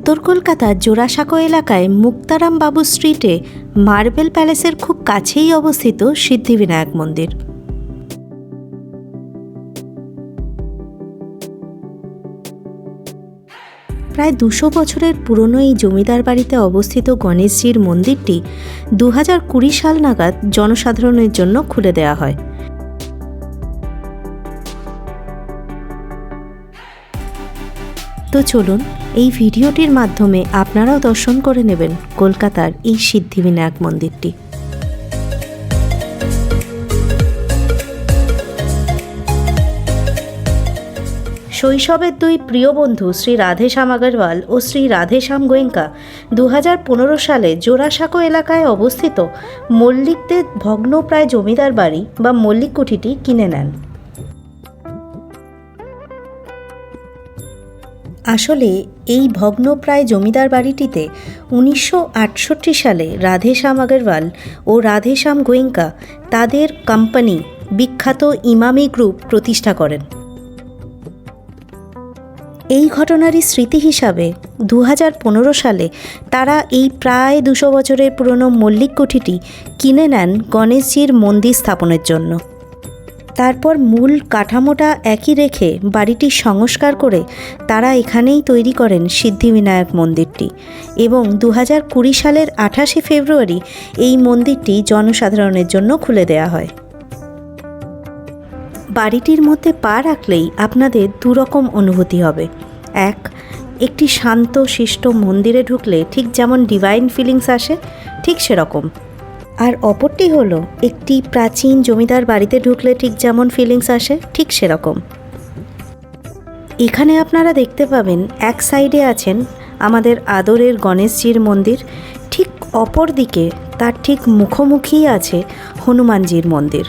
উত্তর কলকাতার জোড়াসাঁকো এলাকায় মুক্তারাম বাবু স্ট্রিটে মার্বেল প্যালেসের খুব কাছেই অবস্থিত সিদ্ধিবিনায়ক মন্দির। প্রায় দুশো বছরের পুরনো এই জমিদার বাড়িতে অবস্থিত গণেশজির মন্দিরটি দু হাজার কুড়ি সাল নাগাদ জনসাধারণের জন্য খুলে দেওয়া হয়। তো চলুন, এই ভিডিওটির মাধ্যমে আপনারাও দর্শন করে নেবেন কলকাতার এই সিদ্ধিবিনায়ক মন্দিরটি। শৈশবের দুই প্রিয় বন্ধু শ্রী রাধেশ্যাম আগরওয়াল ও শ্রী রাধেশ্যাম গোয়েঙ্কা দু হাজার পনেরো সালে জোড়াসাঁকো এলাকায় অবস্থিত মল্লিকদের ভগ্নপ্রায় জমিদার বাড়ি বা মল্লিক কুঠিটি কিনে নেন। আসলে এই ভগ্নপ্রায় জমিদার বাড়িটিতে উনিশশো আটষট্টি সালে রাধেশ্যাম আগরওয়াল ও রাধেশ্যাম গোয়েঙ্কা তাদের কোম্পানি বিখ্যাত ইমামি গ্রুপ প্রতিষ্ঠা করেন। এই ঘটনারই স্মৃতি হিসাবে দু হাজার পনেরো সালে তারা এই প্রায় দুশো বছরের পুরনো মল্লিক কুঠিটি কিনে নেন গণেশজির মন্দির স্থাপনের জন্য। তারপর মূল কাঠামোটা একই রেখে বাড়িটি সংস্কার করে তারা এখানেই তৈরি করেন সিদ্ধিবিনায়ক মন্দিরটি। এবং দু কুড়ি সালের আঠাশে ফেব্রুয়ারি এই মন্দিরটি জনসাধারণের জন্য খুলে দেওয়া হয়। বাড়িটির মধ্যে পা রাখলেই আপনাদের দুরকম অনুভূতি হবে। এক, একটি শান্ত, শিষ্ট মন্দিরে ঢুকলে ঠিক যেমন ডিভাইন ফিলিংস আসে, ঠিক সেরকম। আর অপরটি হলো, একটি প্রাচীন জমিদার বাড়িতে ঢুকলে ঠিক যেমন ফিলিংস আসে, ঠিক সেরকম। এখানে আপনারা দেখতে পাবেন, এক সাইডে আছেন আমাদের আদরের গণেশজির মন্দির, ঠিক অপর দিকে তার ঠিক মুখোমুখিই আছে হনুমানজির মন্দির।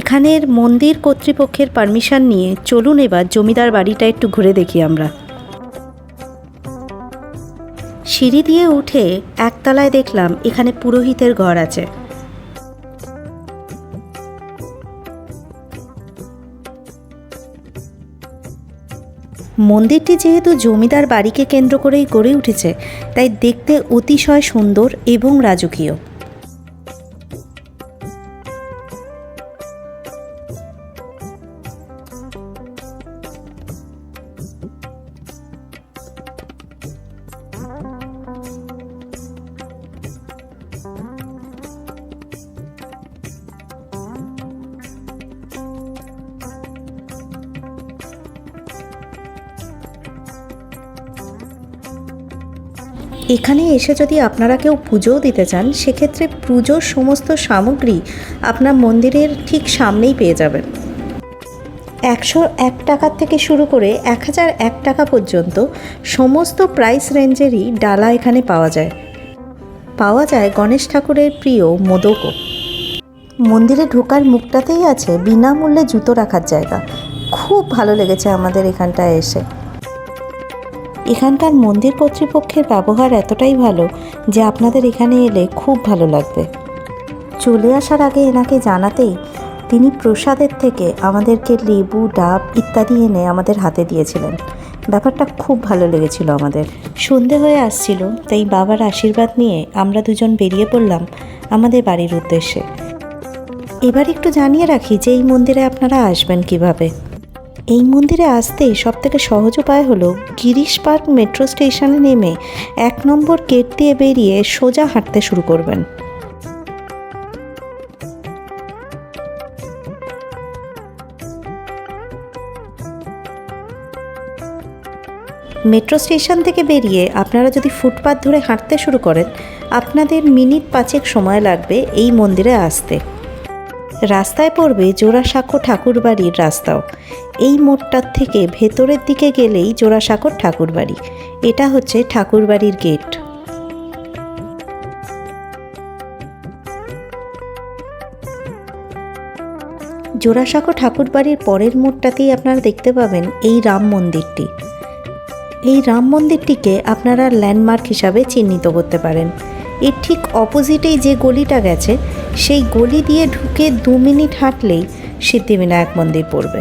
এখানের মন্দির কর্তৃপক্ষের পারমিশন নিয়ে চলুন এবার জমিদার বাড়িটা একটু ঘুরে দেখি আমরা। সিঁড়ি দিয়ে উঠে একতলায় দেখলাম এখানে পুরোহিতের ঘর আছে। মন্দিরটি যেহেতু জমিদার বাড়িকে কেন্দ্র করেই গড়ে উঠেছে, তাই দেখতে অতিশয় সুন্দর এবং রাজকীয়। এখানে এসে যদি আপনারা কেউ পুজোও দিতে চান, সেক্ষেত্রে পুজোর সমস্ত সামগ্রী আপনার মন্দিরের ঠিক সামনেই পেয়ে যাবেন। একশো এক টাকার থেকে শুরু করে এক হাজার এক টাকা পর্যন্ত সমস্ত প্রাইস রেঞ্জেরই ডালা এখানে পাওয়া যায়। পাওয়া যায় গণেশ ঠাকুরের প্রিয় মোদকও। মন্দিরে ঢোকার মুখটাতেই আছে বিনামূল্যে জুতো রাখার জায়গা। খুব ভালো লেগেছে আমাদের এখানটায় এসে। এখানকার মন্দির কর্তৃপক্ষের ব্যবহার এতটাই ভালো যে আপনাদের এখানে এলে খুব ভালো লাগবে। চলে আসার আগে এনাকে জানাতেই তিনি প্রসাদের থেকে আমাদেরকে লেবু, ডাব ইত্যাদি এনে আমাদের হাতে দিয়েছিলেন। ব্যাপারটা খুব ভালো লেগেছিল আমাদের। সন্ধে হয়ে আসছিল, তাই বাবার আশীর্বাদ নিয়ে আমরা দুজন বেরিয়ে পড়লাম আমাদের বাড়ির উদ্দেশ্যে। এবার একটু জানিয়ে রাখি যে এই মন্দিরে আপনারা আসবেন কীভাবে। এই মন্দিরে আসতে সবথেকে সহজ উপায় হলো গিরিশ পার্ক মেট্রো স্টেশনে নেমে এক নম্বর গেট দিয়ে বেরিয়ে সোজা হাঁটতে শুরু করবেন। মেট্রো স্টেশন থেকে বেরিয়ে আপনারা যদি ফুটপাথ ধরে হাঁটতে শুরু করেন, আপনাদের মিনিট পাঁচেক সময় লাগবে এই মন্দিরে আসতে। রাস্তায় পড়বে জোড়াসাঁকো ঠাকুরবাড়ির রাস্তাও। এই মোড়টার থেকে ভেতরের দিকে গেলেই জোড়াসাঁকোর ঠাকুরবাড়ি। এটা হচ্ছে ঠাকুরবাড়ির গেট। জোড়াসাঁকো ঠাকুরবাড়ির পরের মোড়টাতেই আপনারা দেখতে পাবেন এই রাম মন্দিরটি। এই রাম মন্দিরটিকে আপনারা ল্যান্ডমার্ক হিসাবে চিহ্নিত করতে পারেন। এর ঠিক অপোজিটেই যে গলিটা গেছে, সেই গলি দিয়ে ঢুকে দু মিনিট হাঁটলেই সিদ্ধিবিনায়ক মন্দির পড়বে।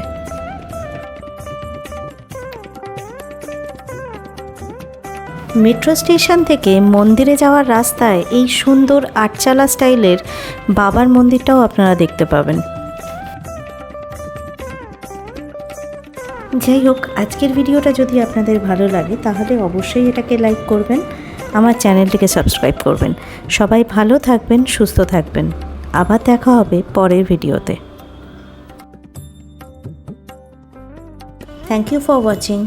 মেট্রো স্টেশন থেকে মন্দিরে যাওয়ার রাস্তায় এই সুন্দর আটচালা স্টাইলের বাবার মন্দিরটাও আপনারা দেখতে পাবেন। যাই হোক, আজকের ভিডিওটা যদি আপনাদের ভালো লাগে, তাহলে অবশ্যই এটাকে লাইক করবেন। আমার চ্যানেলটিকে সাবস্ক্রাইব করবেন। সবাই ভালো থাকবেন, সুস্থ থাকবেন। আবার দেখা হবে পরের ভিডিওতে। Thank you for watching